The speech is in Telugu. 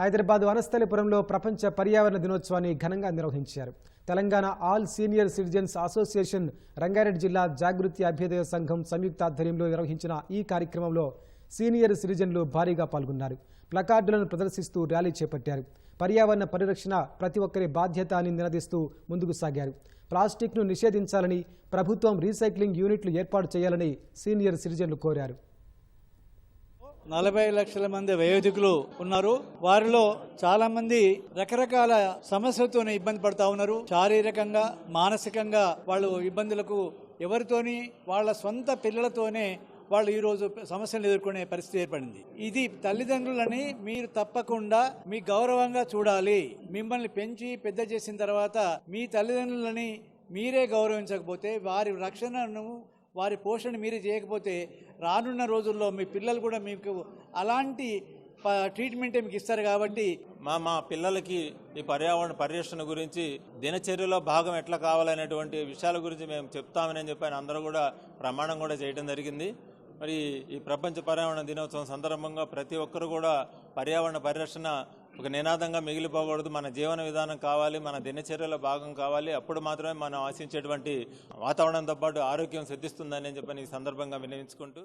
హైదరాబాద్ వనస్థలిపురంలో ప్రపంచ పర్యావరణ దినోత్సవాన్ని ఘనంగా నిర్వహించారు. Telangana all senior citizens association Rangareddy జిల్లా జాగృతి అభ్యుదయ సంఘం సంయుక్త ఆధ్వర్యంలో నిర్వహించిన ఈ కార్యక్రమంలో సీనియర్ సిటిజన్లు భారీగా పాల్గొన్నారు. ప్లకార్డులను ప్రదర్శిస్తూ ర్యాలీ చేపట్టారు. పర్యావరణ పరిరక్షణ ప్రతి ఒక్కరి బాధ్యత అని నిలదీస్తూ ముందుకు సాగారు. ప్లాస్టిక్ను నిషేధించాలని ప్రభుత్వం రీసైక్లింగ్ యూనిట్లు ఏర్పాటు చేయాలని సీనియర్ సిటిజన్లు కోరారు. నలభై లక్షల మంది వయోధికులు ఉన్నారు. వారిలో చాలా మంది రకరకాల సమస్యలతోనే ఇబ్బంది పడతా ఉన్నారు. శారీరకంగా మానసికంగా వాళ్ళు ఇబ్బందులకు ఎవరితోని వాళ్ళ సొంత పిల్లలతోనే వాళ్ళు ఈ రోజు సమస్యలు ఎదుర్కొనే పరిస్థితి ఏర్పడింది. ఇది తల్లిదండ్రులని మీరు తప్పకుండా మీ గౌరవంగా చూడాలి. మిమ్మల్ని పెంచి పెద్ద చేసిన తర్వాత మీ తల్లిదండ్రులని మీరే గౌరవించకపోతే వారి రక్షణను వారి పోషణ మీరే చేయకపోతే రానున్న రోజుల్లో మీ పిల్లలు కూడా మీకు అలాంటి ప- ట్రీట్మెంటే మీకు ఇస్తారు కాబట్టి మా మా పిల్లలకి ఈ పర్యావరణ పరిరక్షణ గురించి దినచర్యలో భాగం ఎట్లా కావాలనేటువంటి విషయాల గురించి మేము చెప్తామని చెప్పి అందరూ కూడా ప్రమాణం కూడా చేయడం జరిగింది. మరి ఈ ప్రపంచ పర్యావరణ దినోత్సవం సందర్భంగా ప్రతి ఒక్కరు కూడా పర్యావరణ పరిరక్షణ ఒక నినాదంగా మిగిలిపోకూడదు. మన జీవన విధానం కావాలి మన దినచర్యలో భాగం కావాలి. అప్పుడు మాత్రమే మనం ఆశించేటువంటి వాతావరణంతో పాటు ఆరోగ్యం సిద్ధిస్తుందని చెప్పని ఈ సందర్భంగా వినియోగించుకుంటూ